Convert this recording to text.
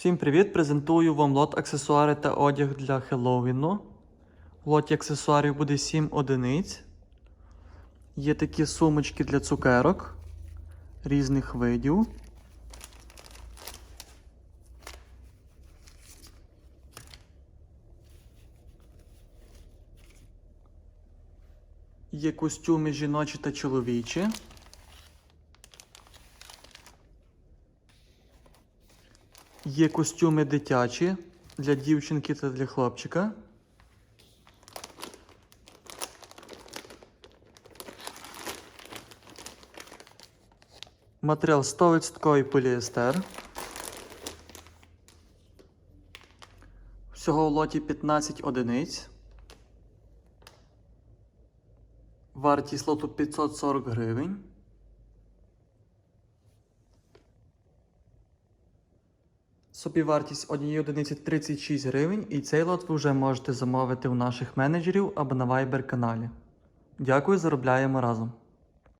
Всім привіт! Презентую вам лот аксесуари та одяг для Хеллоуіну. В лоті аксесуарів буде 7 одиниць. Є такі сумочки для цукерок різних видів. Є костюми жіночі та чоловічі. Є костюми дитячі для дівчинки та для хлопчика. Матеріал 100% поліестер. Всього в лоті 15 одиниць. Вартість лоту 540 гривень. Собівартість однієї одиниці 36 гривень, і цей лот ви вже можете замовити у наших менеджерів або на Viber каналі. Дякую, заробляємо разом.